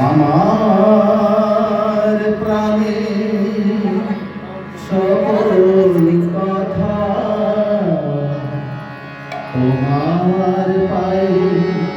আমার প্রাণে সকল কথা তোমার পায়ে